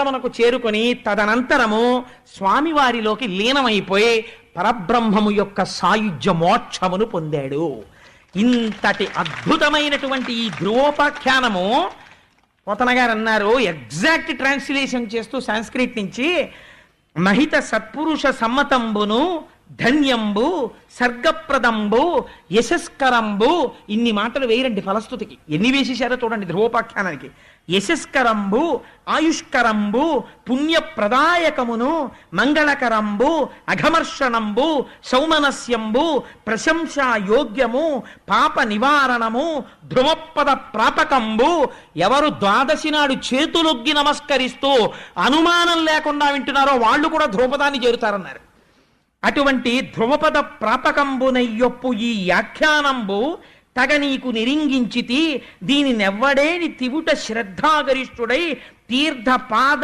మనకు చేరుకొని తదనంతరము స్వామివారిలోకి లీనమైపోయి పరబ్రహ్మము యొక్క సాయుధ్య మోక్షమును పొందాడు. ఇంతటి అద్భుతమైనటువంటి ఈ ధ్రువోపాఖ్యానము పోతన గారు అన్నారు ఎగ్జాక్ట్ ట్రాన్స్లేషన్ చేస్తూ సంస్కృత్ నుంచి మహిత సత్పురుష సమ్మతంబును ధన్యంబు సర్గప్రదంబు యశస్కరంబు ఇన్ని మాటలు వేయరండి ఫలస్థుతికి ఎన్ని వేసేశారో చూడండి ధ్రువోపాఖ్యానానికి యశస్కరంబు ఆయుష్కరంబు పుణ్యప్రదాయకమును మంగళకరంబు అఘమర్షణంబు సౌమనస్యంబు ప్రశంసా యోగ్యము పాప నివారణము ధ్రువపద ప్రాపకంబు ఎవరు ద్వాదశి నాడు చేతులొగ్గి నమస్కరిస్తూ అనుమానం లేకుండా వింటున్నారో వాళ్ళు కూడా ధ్రువపదాన్ని చేరుతారన్నారు. అటువంటి ధ్రువపద ప్రాపకంబునయ్యొప్పు ఈ వ్యాఖ్యానంబు తగ నీకు నిరింగించితి దీని నెవ్వడేని తివుట శ్రద్ధాగరిష్ఠుడై తీర్థపాద